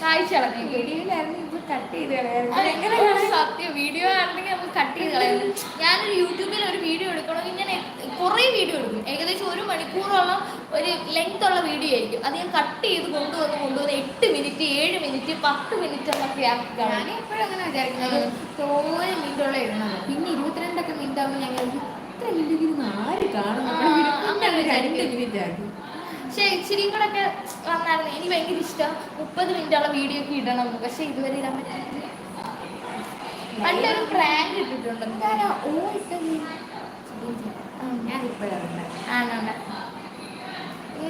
വായിച്ചു കളഞ്ഞു. വീഡിയോയിലായിരുന്നു കട്ട് ചെയ്ത് കളയായിരുന്നു സത്യം. വീഡിയോ ആണെങ്കിൽ നമുക്ക് കട്ട് ചെയ്ത് കളയാം ഞാനൊരു യൂട്യൂബിൽ ഒരു വീഡിയോ എടുക്കണമെങ്കിൽ ഞാൻ കുറേ വീഡിയോ എടുക്കും. ഏകദേശം ഒരു മണിക്കൂറോളം ഒരു ലെങ്ത് ഉള്ള വീഡിയോ ആയിരിക്കും. അത് ഞാൻ കട്ട് ചെയ്ത് കൊണ്ടുവന്ന് കൊണ്ടുവന്ന് എട്ട് മിനിറ്റ് ഏഴ് മിനിറ്റ് പത്ത് മിനിറ്റ് എന്നൊക്കെ ഞാൻ. എപ്പോഴും അങ്ങനെ വിചാരിക്കുന്നത് തോനെ മിനിറ്റുള്ള ഇടുന്നത് പിന്നെ ഇരുപത്തിരണ്ടൊക്കെ മിനിറ്റ് ആകുമ്പോൾ ഞങ്ങൾ ഇത്ര ആര് കാണും പക്ഷേ ഇച്ചിരി കൂടെ ഒക്കെ വന്നായിരുന്നു. എനിക്ക് ഭയങ്കര ഇഷ്ടം. മുപ്പത് മിനിറ്റുള്ള വീഡിയോ ഒക്കെ ഇടണം. പക്ഷെ ഇതുവരെ ഇടാൻ പറ്റില്ല പ്രാങ്ക് ഇട്ടിട്ടുണ്ട്. ഓ ഇട്ടത്?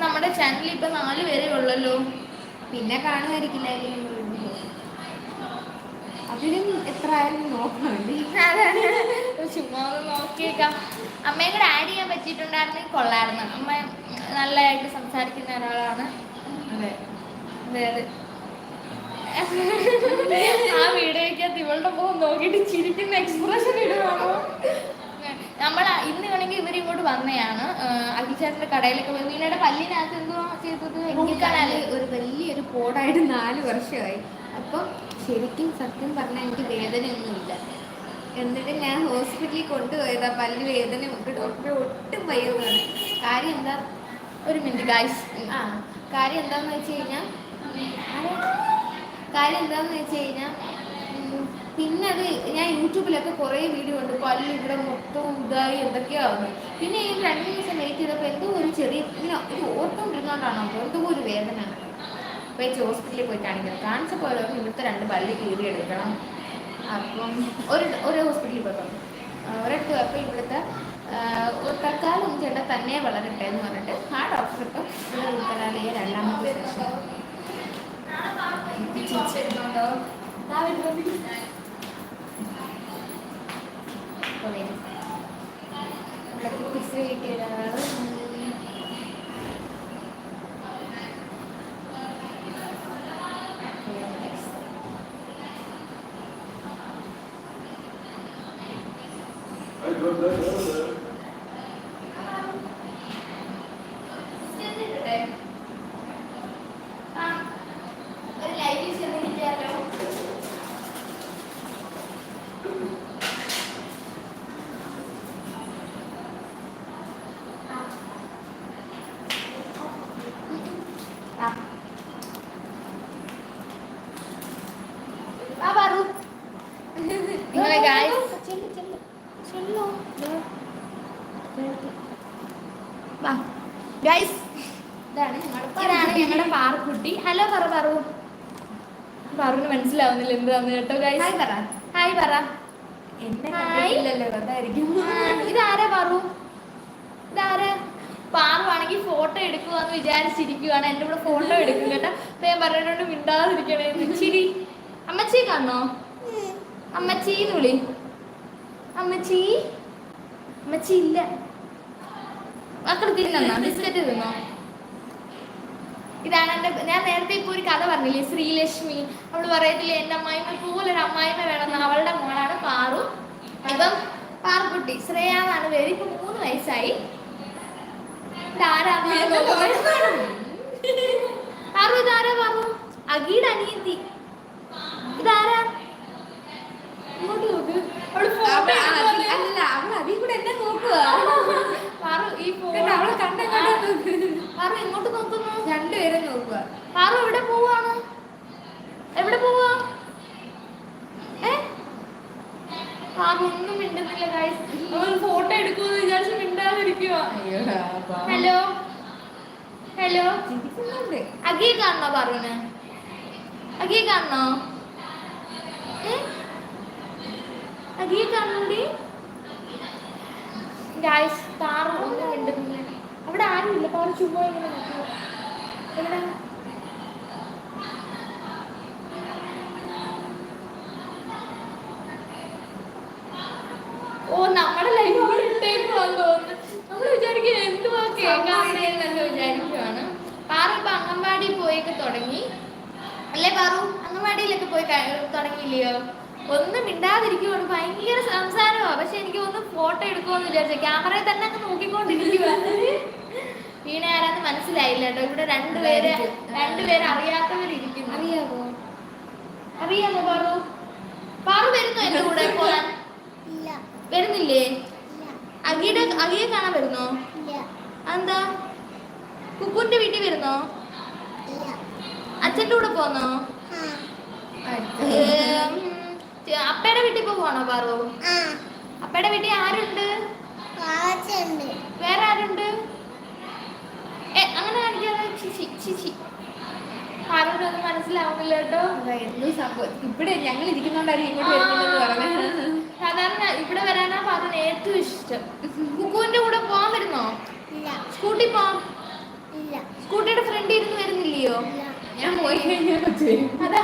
നമ്മുടെ ചാനലിൽ ഇപ്പൊ നാല് പേരേ ഉള്ളല്ലോ. പിന്നെ കാണുമായിരിക്കില്ല അതിലും എത്ര ആയാലും നോക്കണമല്ലേ ചുമ്മാ ഒന്ന് നോക്കിയേക്കാം. അമ്മയും കൂടെ ആഡ് ചെയ്യാൻ പറ്റിയിട്ടുണ്ടായിരുന്നെങ്കിൽ കൊള്ളായിരുന്നു. അമ്മ നല്ലതായിട്ട് സംസാരിക്കുന്ന ഒരാളാണ്. അതെ. അതെ അതെ. ആ വീഡിയോക്കകത്ത് ഇവളുടെ മുഖം നോക്കിയിട്ട് ചിരിക്കുന്ന എക്സ്പ്രഷൻ ഇടുവാണോ? നമ്മൾ ഇന്ന് വേണമെങ്കിൽ ഇവർ ഇങ്ങോട്ട് വന്നതാണ് അഖിൽചേട്ടന്റെ കടയിലൊക്കെ പോയി. വീണയുടെ പല്ലിനകത്ത് എന്തോ ചെയ്തത്? ഒരു വലിയൊരു പോടായിട്ട് നാല് വർഷമായി. അപ്പം ശരിക്കും സത്യം പറഞ്ഞാൽ എനിക്ക് വേദനയൊന്നുമില്ല. എന്നിട്ട് ഞാൻ ഹോസ്പിറ്റലിൽ കൊണ്ടുപോയതാ. പല്ല് വേദന നമുക്ക് ഡോക്ടറെ ഒട്ടും വയ്യെന്നാണ് കാര്യം എന്താ? ഒരു മിനിറ്റ് ഗായ്സ് ആ. കാര്യം എന്താന്ന് വെച്ച് കഴിഞ്ഞാൽ കാര്യം എന്താന്ന് വെച്ച് കഴിഞ്ഞാൽ പിന്നെ അത് ഞാൻ യൂട്യൂബിലൊക്കെ കുറേ വീഡിയോ ഉണ്ട് പല്ല് ഇവിടെ മൊത്തം ഇതായി എന്തൊക്കെയോ ആവുന്നു. പിന്നെ ഈ രണ്ട് ദിവസം വെയിറ്റ് ചെയ്തപ്പോൾ എന്തോ ഒരു ചെറിയ ഇങ്ങനെ ഓർത്തോണ്ടിരുന്നോണ്ടാണോ? എന്തോ ഒരു വേദന. വെച്ച് ഹോസ്പിറ്റലിൽ പോയി കാണിക്കണം കാണിച്ച പോയവർക്ക് ഇവിടുത്തെ രണ്ട് പല്ല് കീറി എടുക്കണം അപ്പം ഒരു ഒരു ഹോസ്പിറ്റലിൽ പോയപ്പോൾ ഒരിടത്ത് പോയപ്പോൾ ഇവിടുത്തെ തൽക്കാലം ഒന്ന് ചേട്ടാ തന്നെ വളരട്ടെ എന്ന് പറഞ്ഞിട്ട് ആ ഡോക്ടർ ഇപ്പം ഇവിടെ ഉൾക്കലാലയെ രണ്ടാമത്തെ സെഷൻ ഒരു ലൈവിൽ ചെന്നിരിക്കാലോ ആ. വാ പാറു. നിങ്ങളെ guys ചെല്ലു ചെല്ലു. വാ. ഗൈസ് ഇതാണ് ഞങ്ങളുടെ ഇതാണ് ഞങ്ങളുടെ പാർക്കുട്ടി ഹലോ പറ പറു പാറുവിന് മനസ്സിലാവുന്നില്ല എന്താന്ന് കേട്ടോ ഗൈസ് ഹായ് പറ. ഹായ് പറ. എന്നെ ഇതാരാ പറു? ഇതാരാ? പാറുവാണെങ്കിൽ ഫോട്ടോ എടുക്കുവാന്ന് വിചാരിച്ചിരിക്കുവാണ്. എന്റെ കൂടെ ഫോട്ടോ എടുക്കും കേട്ടോ. അപ്പൊ ഞാൻ പറഞ്ഞിട്ടുണ്ട് മിണ്ടാതിരിക്കണേ ചിരി. അമ്മച്ചി കാണോ അമ്മച്ചീന്ന് വിളി. അമ്മച്ചി. അമ്മച്ചി ഇല്ല. മക്കൾ തിന്നോ ബിസ്ക്കറ്റ് തിന്നോ? ഇതാണ് എന്റെ ഞാൻ നേരത്തെ ഇപ്പോൾ ഒരു കഥ പറഞ്ഞില്ലേ? ശ്രീലക്ഷ്മി. അവൾ പറയത്തില്ലേ എന്റെ അമ്മായിമ്മ പോലെ ഒരു അമ്മായിമ്മ വേണമെന്ന്. അവളുടെ മോളാണ് പാറു. ഇപ്പം പാറുക്കുട്ടി ശ്രേയ എന്നാണ് പേര്. ഇപ്പം മൂന്ന് വയസ്സായി. നോക്കുന്നത്. പാറു? ഇതാരാ പാറു? അഗീഡ് അനിയത്തി. ഇങ്ങോട്ട് നോക്കുന്നു രണ്ടുപേരും നോക്കുക. പാറു എവിടെ പോവാണ്? എവിടെ പോവാ? ഏ? പാറു ഒന്നും മിണ്ടുന്നില്ല ഗൈസ് ഫോട്ടോ എടുക്കുമെന്ന് വിചാരിച്ച് മിണ്ടാതിരിക്കുക ഹലോ ഹലോ അഗിയെ കാണണോ പാറുവിന്? അഗിയെ കാണണോ ഏ? അഗിയെ കാണണോടി ഗൈസ് പാറു ഒന്നും മിണ്ടുന്നില്ല അവിടെ ആരുമില്ല പാറു ചുമ്മാ ഇങ്ങനെ നോക്കുക എവിടെ? ഓ നമ്മുടെ ലൈഫ് അവിടെ ഇട്ടേക്കുവാന്ന് തോന്നുന്നു. നമ്മൾ വിചാരിക്കുക എന്തുവാ കേൾക്കാമെന്നൊക്കെ വിചാരിക്കുവാണ്. പാറു ഇപ്പൊ അംഗൻവാടി പോയൊക്കെ തുടങ്ങി. അല്ലേ പാറു? അംഗൻവാടിയിലൊക്കെ പോയി തുടങ്ങിയില്ലയോ? ഒന്നും മിണ്ടാതിരിക്കുവാണ് ഭയങ്കര സംസാരമാണ് പക്ഷെ എനിക്ക് ഒന്ന് ഫോട്ടോ എടുക്കുമെന്ന് വിചാരിച്ചു. ക്യാമറയിൽ തന്നെ അങ്ങ് നോക്കിക്കൊണ്ടിരിക്കുക വീണ ആരാന്ന് മനസ്സിലായില്ല കേട്ടോ. ഇവിടെ രണ്ടുപേര് രണ്ടുപേര് അറിയാത്തവരിയ്ക്കുന്നു അറിയാമോ അറിയാമോ പാറു? പാറു വരുന്നു എന്റെ കൂടെ പോകാൻ? വരുന്നില്ലേ? അഗിയുടെ അഗിയെ കാണാൻ വരുന്നോ? എന്താ കുക്കുന്റെ വീട്ടിൽ വരുന്നോ? അച്ഛന്റെ കൂടെ പോന്നോ? ഏം, അപ്പയുടെ വീട്ടിൽ പോവാണോ പാറു? അപ്പയുടെ വീട്ടിൽ ആരുണ്ട്? വേറെ ആരുണ്ട്? ഏ അങ്ങനെ കാണിക്കാതെ ചിച്ചി മനസ്സിലാവുന്നില്ല കേട്ടോ. എന്തോ സംഭവം. ഇവിടെ ഞങ്ങൾ ഇരിക്കുന്നോണ്ടായിരുന്നു ഇങ്ങോട്ട് വരുന്നില്ലെന്ന് പറഞ്ഞത്. സാധാരണ ഇവിടെ വരാനാ പാറുവിന് ഏറ്റവും ഇഷ്ടം. കുക്കുവിന്റെ കൂടെ പോവാൻ വരുന്നോ? സ്കൂട്ടി പോവാം സ്കൂട്ടിയുടെ ഫ്രണ്ട് ഇരുന്ന് വരുന്നില്ലയോ? ഞാൻ പോയി കഴിഞ്ഞാൽ അതാ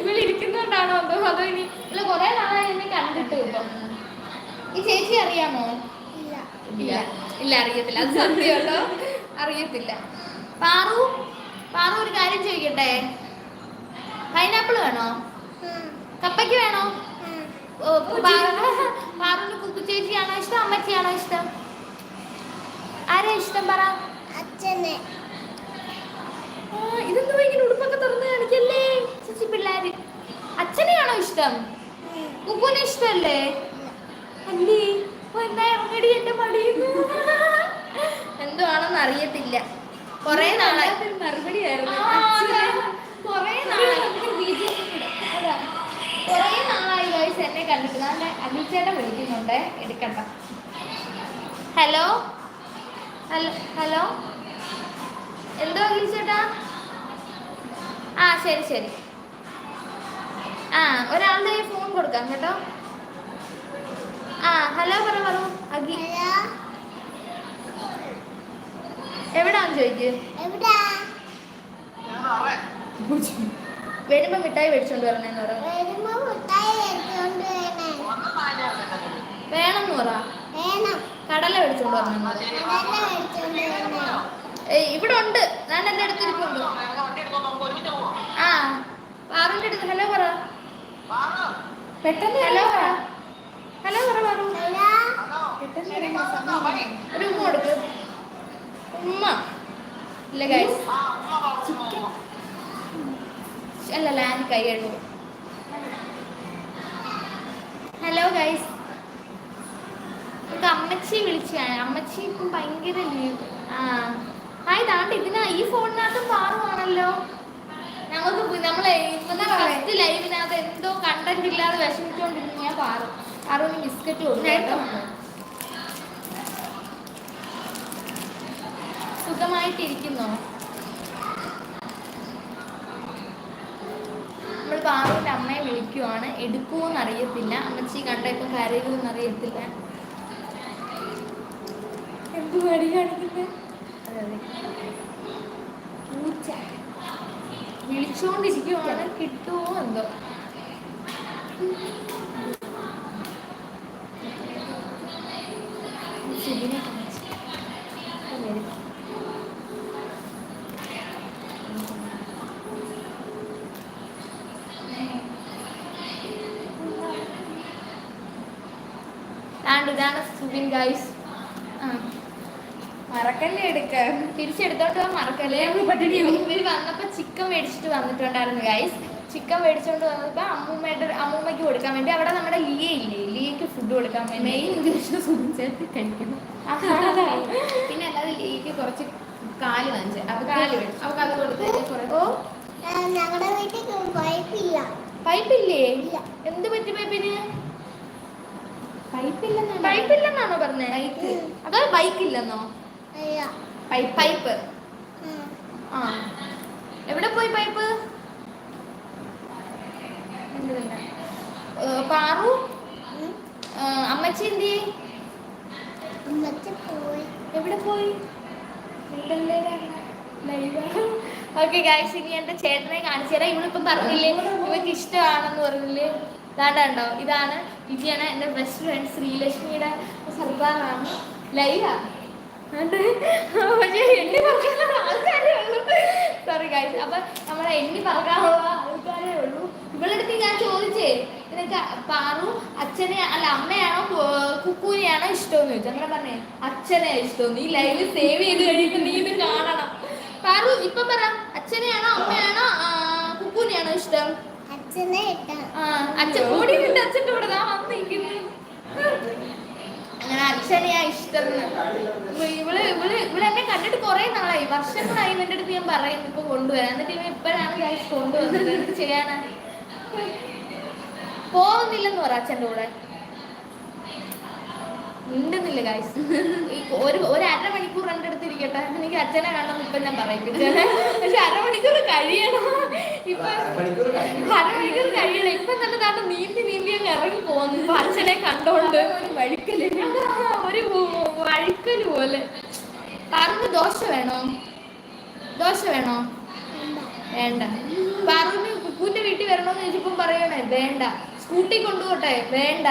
ഇവിടെ ഇരിക്കുന്നോണ്ടാണോ അതോ അതോ ഇനി ഇല്ല കൊറേ നാളായി എന്നെ കണ്ടിട്ട് ഇപ്പൊ. ഈ ചേച്ചി അറിയാമോ? ഇല്ല. ഇല്ല. അറിയത്തില്ല. അത് സത്യമല്ലോ അറിയത്തില്ല. പാറു പാറു ഒരു കാര്യം ചോദിക്കട്ടെ? പൈനാപ്പിൾ വേണോ? കപ്പയ്ക്ക് വേണോ? പാറുവിന് കുക്കു ചേച്ചിയാണോ ഇഷ്ടം അമ്മച്ചിയാണോ ഇഷ്ടം? ആരാ ഇഷ്ടം പറ? അച്ഛനെ. ഇതെന്തുവാ ഇങ്ങനെ ഉടുപ്പൊക്കെ തുറന്ന് കാണിക്കല്ലേ? ചേച്ചി പിള്ളേര്. അച്ഛനെയാണോ ഇഷ്ടം? കുക്കുവിനെ ഇഷ്ടല്ലേ അല്ലേ? എന്നാ ഇറങ്ങടി എന്റെ മടിയുന്നു എന്തുവാണെന്ന് അറിയത്തില്ല. കൊറേ നാളായി. മറുപടി ആയിരുന്നു. കൊറേ നാളായി. കൊറേ നാളായി. വയസ്സ് എന്നെ കണ്ടിട്ട്. നല്ല അഖിൽച്ചേട്ടൻ വിളിക്കുന്നുണ്ട്. എടുക്കണ്ട. ഹലോ? ഹലോ എന്തോ അഖിൽച്ചേട്ടാ ആ ശരി ശരി. ആ ഒരാളുടെ ഫോൺ കൊടുക്കാം കേട്ടോ. ആ ഹലോ പറ പറ അഖി ഹലോ എവിടാന്ന് ചോദിക്ക്? വരുമ്പോ മിഠായി മേടിച്ചോണ്ട് വരണേന്ന് പറ. വേണമെന്ന് പറ. കടല മേടിച്ചോണ്ട് ഏയ് ഇവിടെ ഉണ്ട്. ഞാൻ എന്റെ അടുത്ത് ഇരിപ്പുണ്ട്. ആ പാറുവിന്റെ അടുത്ത് ഹലോ പറ പെട്ടെന്ന് ഹലോ. ഹലോ പറ പാറു. ഒരു ഉമ്മ കൊടുക്ക്. ഉമ്മ. ഇല്ല ഗൈസ് അല്ല ഞാൻ കൈ കഴുകും. ഹലോ ഗൈസ് നമുക്ക് അമ്മച്ചി വിളിച്ചാണ് അമ്മച്ചി ഇപ്പം ഭയങ്കര ലീവ് ആ. ആ ഇതാണ്ട് ഇതിനാ ഈ ഫോണിനകത്തും പാറുവാണല്ലോ. ഞങ്ങൾക്ക് നമ്മളെ ഇന്നത്തെ ഫസ്റ്റ് ലൈവിനകത്ത് എന്തോ കണ്ടന്റ് ഇല്ലാതെ വിഷമിച്ചോണ്ടിരുന്നു ഞാൻ പാറും. പാറുവിന് ബിസ്ക്കറ്റ് കൊടുക്കും. സുഖമായിട്ടിരിക്കുന്നോ? നമ്മൾ പാറുവിന്റെ അമ്മയെ വിളിക്കുവാണ്. എടുക്കുമോന്ന് അറിയത്തില്ല അമ്മച്ചി കണ്ട ഇപ്പൊ കരയുമെന്ന് അറിയത്തില്ല എന്ത് മടി കാണിക്കുന്നത് പൂച്ച വിളിച്ചോണ്ടിരിക്കുവാണ്. കിട്ടുമോ എന്തോ? ഇതാണ് സുബിൻ ഗൈസ് മറക്കല്ലേ എടുക്ക? തിരിച്ചെടുത്തോണ്ട് പോകാൻ മറക്കല്ലേ? ഇവർ വന്നപ്പോ ചിക്കൻ മേടിച്ചിട്ട് വന്നിട്ടുണ്ടായിരുന്നു ഗൈസ് ചിക്കൻ മേടിച്ചോണ്ട് വന്നപ്പോ അമ്മൂമ്മയുടെ അമ്മൂമ്മയ്ക്ക് കൊടുക്കാൻ വേണ്ടി അവിടെ നമ്മുടെ ലിയ ഇല്ലേ? ലിയക്ക് ഫുഡ് കൊടുക്കാൻ വേണ്ടി. മെയിൻ ഇംഗ്ലീഷ് സുഖിച്ചേർത്ത് കഴിക്കണം. പിന്നെ അല്ലാതെ ലിയക്ക് കുറച്ച് കാൽ വാങ്ങിച്ചു അപ്പൊ കാൽ കാൽ അത് കൊടുത്തതിന് ഓ. ഞങ്ങളുടെ വീട്ടിൽ പൈപ്പില്ല. പൈപ്പില്ലേ? ഇല്ല. എന്ത് പറ്റി പൈപ്പിന്? പൈപ്പില്ലെന്നാണ് പൈപ്പില്ലെന്നാണോ പറഞ്ഞേ? ബൈക്ക് അതോ ബൈക്കില്ലെന്നോ? പൈപ്പ്. ആ. എവിടെ പോയി പൈപ്പ്? പാറു? അമ്മച്ചി എന്തി എവിടെ പോയി? ഓക്കെ ഗായ്സ് ഇനി എന്റെ ചേട്ടനെ കാണിച്ചു തരാം. ഇവളിപ്പം പറഞ്ഞില്ലേ ഇവക്ക് ഇഷ്ടമാണെന്ന് പറഞ്ഞില്ലേ? ഇതാണ്ടോ ഇതാണ് ഇതാണ് എന്റെ ബെസ്റ്റ് ഫ്രണ്ട് ശ്രീലക്ഷ്മിയുടെ സർക്കാരാണ് ലൈവാ. പക്ഷേ എണ്ണി പറക്കാനുള്ള ആൾക്കാരേ ഉള്ളൂ. സോറി ഗൈസ് അപ്പൊ നമ്മളെ എണ്ണി പറക്കാനുള്ള ആൾക്കാരേ ഉള്ളൂ. ഇവളടുത്ത് ഞാൻ ചോദിച്ചേ നിനക്ക് പാറു അച്ഛനെ അല്ല അമ്മയാണോ കുക്കൂനെയാണോ ഇഷ്ടമെന്ന് ചോദിച്ചു? അങ്ങനെ പറഞ്ഞേ അച്ഛനെ ഇഷ്ടം നീ ലൈവ് സേവ് ചെയ്ത് കഴിയുമ്പോൾ നീ ഇത് കാണണം. പാറു ഇപ്പൊ പറ അച്ഛനെയാണോ അമ്മയാണോ കുക്കൂനെയാണോ ഇഷ്ടം? അച്ഛനെ ആ അച്ഛൻ കൂടി അച്ഛന്റെ കൂടെ. ദാ വന്നിരിക്കുന്നു. അങ്ങനെ അച്ഛനെയാ ഇഷ്ടം ഇവൾ ഇവൾ ഇവിടെ എന്നെ കണ്ടിട്ട് കുറെ നാളായി. വർഷങ്ങളായി ഇവന്റെ അടുത്ത് ഞാൻ പറയും ഇപ്പൊ കൊണ്ടുവരാൻ എന്നിട്ട് ഇവ ഇപ്പോഴാണ് ഞാൻ കൊണ്ടുവന്നത്. ചെയ്യാനാ? പോകുന്നില്ലെന്ന് പറ അച്ഛന്റെ കൂടെ. മിണ്ടുന്നില്ല ഗായ്സ് ഒരു ഒരു അരമണിക്കൂർ എന്റെ അടുത്ത് ഇരിക്കട്ടെ എനിക്ക് അച്ഛനെ കാണണം ഇപ്പൊ ഞാൻ പറയും. പക്ഷെ അരമണിക്കൂർ കഴിയണം. ഇപ്പൊ അരമണിക്കൂർ കഴിയണം. ഇപ്പൊ തന്നെ താണ്ട് നീന്തി നീന്തി അങ്ങ് ഇറങ്ങി പോകുന്നു. ഇപ്പൊ അച്ഛനെ കണ്ടോണ്ട് ഒരു വഴിക്കൽ. ഒരു വഴിക്കൽ പോലെ. പറഞ്ഞു ദോശ വേണോ? ദോശ വേണോ? വേണ്ട. പാറുന് കുക്കൂന്റെ വീട്ടിൽ വരണോന്ന് ചോദിച്ചപ്പം പറയണേ വേണ്ട. സ്കൂട്ടി കൊണ്ടുപോട്ടെ വേണ്ട.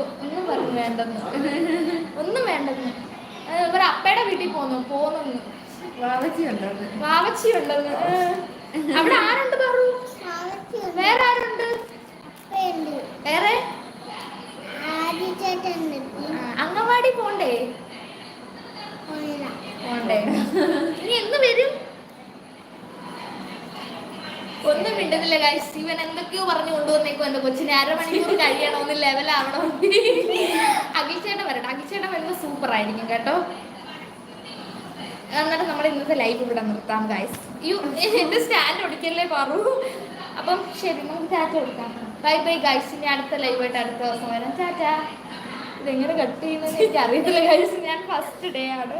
ഒന്നും പറഞ്ഞു വേണ്ടെന്ന്. ഒന്നും വേണ്ടെന്ന്. ഒരു അപ്പയുടെ വീട്ടിൽ പോന്നു പോന്നു വാവച്ചി ഉണ്ടോന്ന്? വാവച്ചി ഉണ്ടെന്ന്? അവിടെ ആരുണ്ട് പറു? വേറെ ആരുണ്ട്? വേറെ? അംഗൻവാടി പോണ്ടേ? പോണ്ടേ. ഇനി എന്ന് വരും? ഒന്നും മിണ്ടുന്നില്ല ഗൈസ് ഇവൻ എന്തൊക്കെയോ പറഞ്ഞു കൊണ്ടുവന്നേക്കും എന്റെ കൊച്ചിനെ അരമണിക്കൂർ കഴിയണമെന്ന് ലെവലാവണോ അഖിൽച്ചേട്ടൻ വരട്ടെ. അഖിൽച്ചേട്ടൻ വരുന്നത് സൂപ്പർ ആയിരിക്കും കേട്ടോ. എന്നിട്ട് നമ്മൾ ഇന്നത്തെ ലൈവ് ഇവിടെ നിർത്താം ഗൈസ് യു എന്റെ സ്റ്റാൻഡ് ഒടിക്കല്ലേ പറഞ്ഞു അപ്പം ശരി നമുക്ക് ചാറ്റ കൊടുക്കാം ബൈ ബൈ ഗൈസ് ഇനി അടുത്ത ലൈവായിട്ട് അടുത്ത ദിവസം വരാം. ടാറ്റ ഇതെങ്ങനെ കട്ട് ചെയ്യുന്നത് എനിക്ക് അറിയത്തില്ല ഗൈസ് ഞാൻ ഫസ്റ്റ് ഡേ ആണ്.